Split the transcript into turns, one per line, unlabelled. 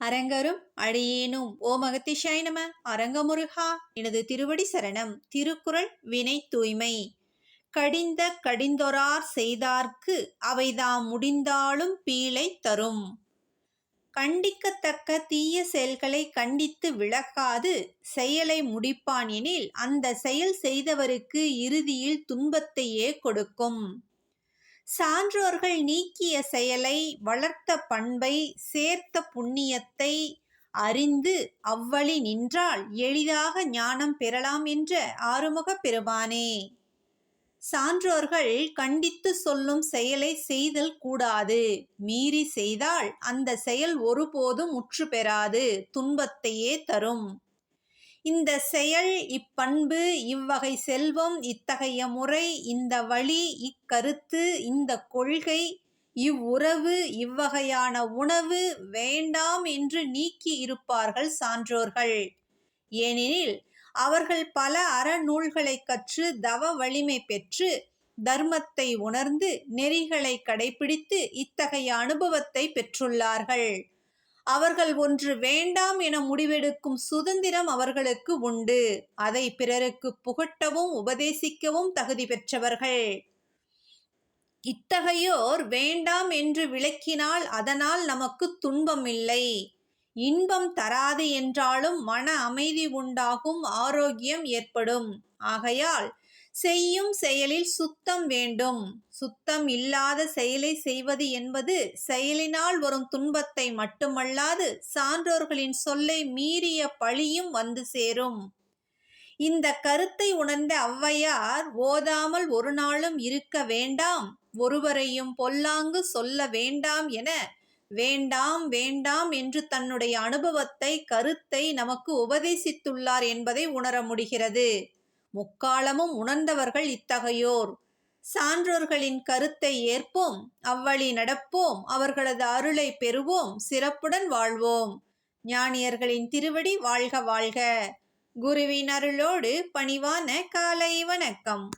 அரங்கரும் அடியேனும். ஓ மகத்திஷாய் நம. அரங்கமுருகா. எனது திருவடி சரணம். திருக்குறள் வினை தூய்மை. கடிந்த கடிந்தொரார் செய்தார்க்கு அவைதாம் முடிந்தாலும் பீழை தரும். கண்டிக்கத்தக்க தீய செயல்களை கண்டித்து விளக்காது செயலை முடிப்பான் எனில் அந்த செயல் செய்தவருக்கு இறுதியில் துன்பத்தையே கொடுக்கும். சான்றோர்கள் நீக்கிய செயலை வளர்த்த பண்பை சேர்த்த புண்ணியத்தை அறிந்து அவ்வழி நின்றால் எளிதாக ஞானம் பெறலாம் என்ற ஆறுமுகப் பெருமானே. சான்றோர்கள் கண்டித்து சொல்லும் செயலை செய்தல் கூடாது. மீறி செய்தால் அந்த செயல் ஒருபோதும் முற்று பெறாது துன்பத்தையே தரும். இந்த செயல் இப்பண்பு இவ்வகை செல்வம் இத்தகைய முறை இந்த வழி இக்கருத்து இந்த கொள்கை இவ்வுறவு இவ்வகையான உணவு வேண்டாம் என்று நீக்கி இருப்பார்கள் சான்றோர்கள். ஏனெனில் அவர்கள் பல அறநூல்களை கற்று தவ வலிமை பெற்று தர்மத்தை உணர்ந்து நெறிகளை கடைபிடித்து இத்தகைய அனுபவத்தை பெற்றுள்ளார்கள். அவர்கள் ஒன்று வேண்டாம் என முடிவெடுக்கும் சுதந்திரம் அவர்களுக்கு உண்டு. அதை பிறருக்கு புகட்டவும் உபதேசிக்கவும் தகுதி பெற்றவர்கள். இத்தகையோர் வேண்டாம் என்று விளக்கினால் அதனால் நமக்கு துன்பம் இல்லை இன்பம் தராது என்றாலும் மன அமைதி உண்டாகும் ஆரோக்கியம் ஏற்படும். ஆகையால் செய்யும் செயலில் சுத்தம் வேண்டும். சுத்தம் இல்லாத செயலை செய்வது என்பது செயலினால் வரும் துன்பத்தை மட்டுமல்லாது சான்றோர்களின் சொல்லை மீறிய பழியும் வந்து சேரும். இந்த கருத்தை உணர்ந்த ஔவையார் ஓதாமல் ஒரு நாளும் இருக்க வேண்டாம். ஒருவரையும் பொல்லாங்கு சொல்ல வேண்டாம் என வேண்டாம் வேண்டாம் என்று தன்னுடைய அனுபவத்தை கருத்தை நமக்கு உபதேசித்துள்ளார் என்பதை உணர முடிகிறது. முக்காலமும் உணர்ந்தவர்கள் இத்தகையோர். சான்றோர்களின் கருத்தை ஏற்போம் அவ்வழி நடப்போம் அவர்களது அருளை பெறுவோம் சிறப்புடன் வாழ்வோம். ஞானியர்களின் திருவடி வாழ்க வாழ்க. குருவின் அருளோடு பணிவான காலை வணக்கம்.